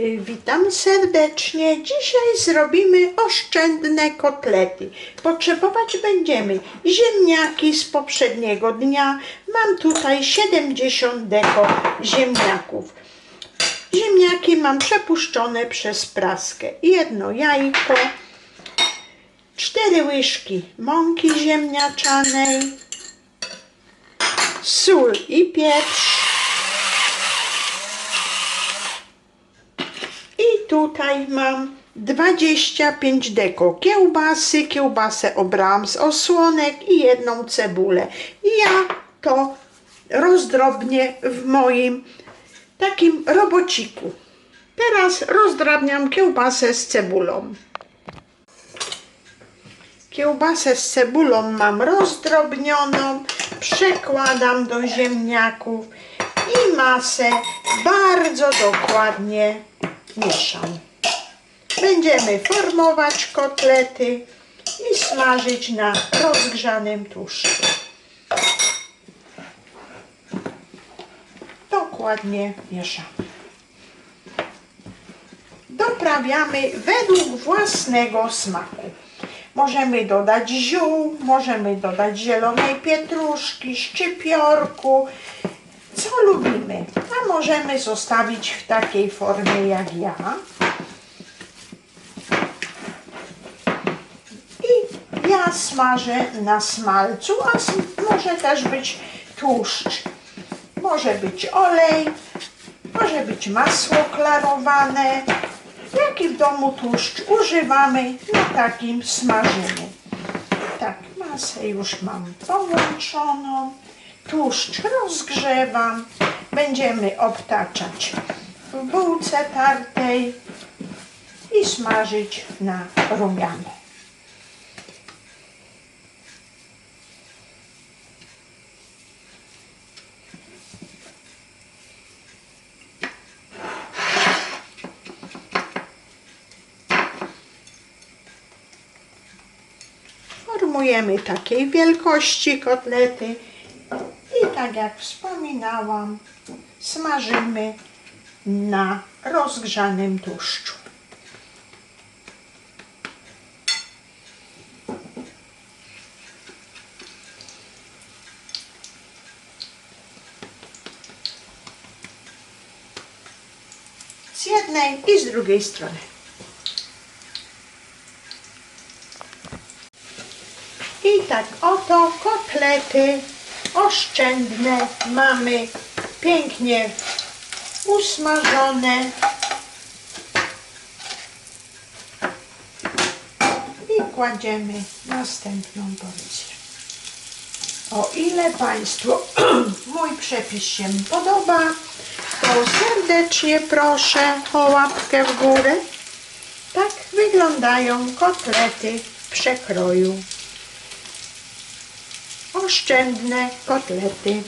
Y, Witam serdecznie. Dzisiaj zrobimy oszczędne kotlety. Potrzebować będziemy ziemniaki z poprzedniego dnia. Mam tutaj 70 deko ziemniaków. Ziemniaki mam przepuszczone przez praskę. Jedno jajko, cztery łyżki mąki ziemniaczanej, sól i pieprz. I tutaj mam 25 deko kiełbasy, kiełbasę obrałam z osłonek i jedną cebulę. I ja to rozdrobnię w moim takim robociku. Teraz rozdrabniam kiełbasę z cebulą. Kiełbasę z cebulą mam rozdrobnioną, przekładam do ziemniaków i masę bardzo dokładnie mieszam. Będziemy formować kotlety i smażyć na rozgrzanym tłuszczu. Dokładnie mieszamy. Doprawiamy według własnego smaku. Możemy dodać ziół, możemy dodać zielonej pietruszki, szczypiorku, możemy zostawić w takiej formie jak ja. I ja smażę na smalcu, a może też być tłuszcz. Może być olej, może być masło klarowane. Jaki w domu tłuszcz używamy na takim smażeniu. Tak, masę już mam połączoną. Tłuszcz rozgrzewam. Będziemy obtaczać w bułce tartej i smażyć na rumiano. Formujemy takiej wielkości kotlety tak jak wspominałam, smażymy na rozgrzanym tłuszczu. Z jednej i z drugiej strony. I tak oto kotlety oszczędne mamy pięknie usmażone. I kładziemy następną porcję. O ile Państwu mój przepis się podoba, to serdecznie proszę o łapkę w górę. Tak wyglądają kotlety w przekroju oszczędne kotlety